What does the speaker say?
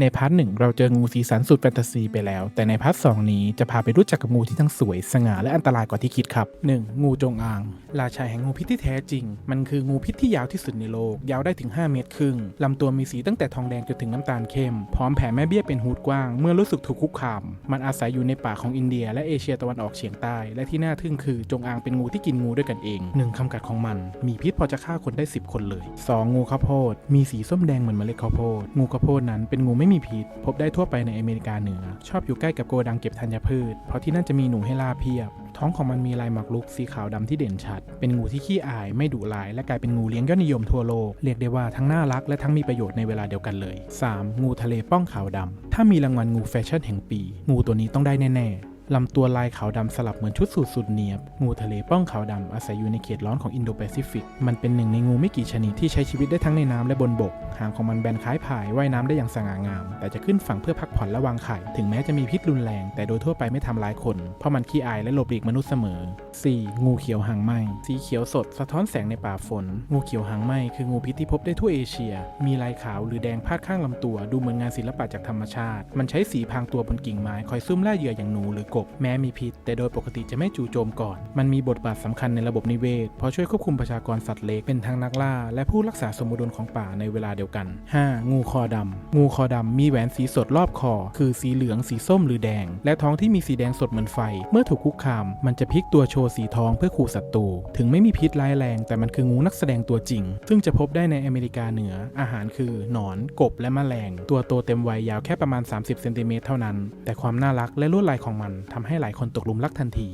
ในพาร์ทหนึ่งเราเจองูสีสันสุดแฟนตาซีไปแล้ว แต่ในพาร์ทสองนี้จะพาไปรู้จักกับงูที่ทั้งสวย สง่าและอันตรายกว่าที่คิดครับ 1. งูจงอาง ราชาแห่งงูพิษที่แท้จริง มันคืองูพิษที่ยาวที่สุดในโลก ยาวได้ถึง 5 เมตรครึ่งลำตัวมีสีตั้งแต่ทองแดงจนถึงน้ำตาลเข้ม พร้อมแผ่แม่เบี้ยเป็นฮูดกว้าง เมื่อรู้สึกถูกคุกคาม มันอาศัยอยู่ในป่าของอินเดีย และเอเชียตะวันออกเฉียงใต้ และที่น่าทึ่งคือจงอางเป็นงูที่กินงูด้วยกันเองหนึ่งคำกัดของมัน มีพิษพอจะฆ่าคนได้ 10 คนเลย 2. งูข้าวโพดมีสีส้มแดงเหมือนเมล็ดข้าวโพดงูข้าวโพดนั้นเป็นงูไม่ไมีพิษ พบได้ทั่วไปในอเมริกาเหนือ ชอบอยู่ใกล้กับโกดังเก็บธัญพืช เพราะที่นั่นจะมีหนูให้ล่าเพียบ ท้องของมันมีลายหมากลุกสีขาวดำที่เด่นชัด เป็นงูที่ขี้อาย ไม่ดุร้าย และกลายเป็นงูเลี้ยงยอดนิยมทั่วโลก เรียกได้ว่าทั้งน่ารักและทั้งมีประโยชน์ในเวลาเดียวกันเลย 3. งูทะเลป้องขาวดำถ้ามีรางวัลงูแฟชั่นแห่งปี งูตัวนี้ต้องได้แน่ๆ ลำตัวลายขาวดำสลับเหมือนชุดสูทสุดเนียบ งูทะเลป้องขาวดำอาศัยอยู่ในเขตร้อนของอินโดแปซิฟิก มันเป็นหนึ่งในงูไม่กี่ชนิดที่ใช้ชีวิตได้ทั้งในน้ำและบนบก หางของมันแบนคล้ายผายว่ายน้ำได้อย่างสง่างาม แต่จะขึ้นฝั่งเพื่อพักผ่อนและวางไข่ ถึงแม้จะมีพิษรุนแรง แต่โดยทั่วไปไม่ทำร้ายคน เพราะมันขี้อายและหลบหลีกมนุษย์เสมอ 4. งูเขียวหางไหมสีเขียวสดสะท้อนแสงในป่าฝน งูเขียวหางไหมคืองูพิษที่พบได้ทั่วเอเชีย มีลายขาวหรือแดงพาดข้างลำตัว ดูเหมือนงานศิลปะจากธรรมชาติ มันใช้สีพางตัวบนกิ่งไม้คอยซุ่มล่าเหยื่ออย่างหนูหรือกบแม้มีพิษ แต่โดยปกติจะไม่จู่โจมก่อน มันมีบทบาทสำคัญในระบบนิเวศ เพราะช่วยควบคุมประชากรสัตว์เล็กเป็นทั้งนักล่า และผู้รักษาสมดุลของป่าในเวลาเดียวกัน 5. งูคอดำงูคอดำมีแหวนสีสดรอบคอ คือสีเหลือง สีส้มหรือแดง และท้องที่มีสีแดงสดเหมือนไฟ เมื่อถูกคุกคาม มันจะพลิกตัวโชว์สีทองเพื่อขู่ศัตรู ถึงไม่มีพิษร้ายแรง แต่มันคืองูนักแสดงตัวจริง ซึ่งจะพบได้ในอเมริกาเหนือ อาหารคือหนอน กบ และแมลง ตัวโตเต็มวัยยาวแค่ประมาณ 30 เซนติเมตรเท่านั้น แต่ความน่ารักและลวดลายของมันทำให้หลายคนตกหลุมรักทันที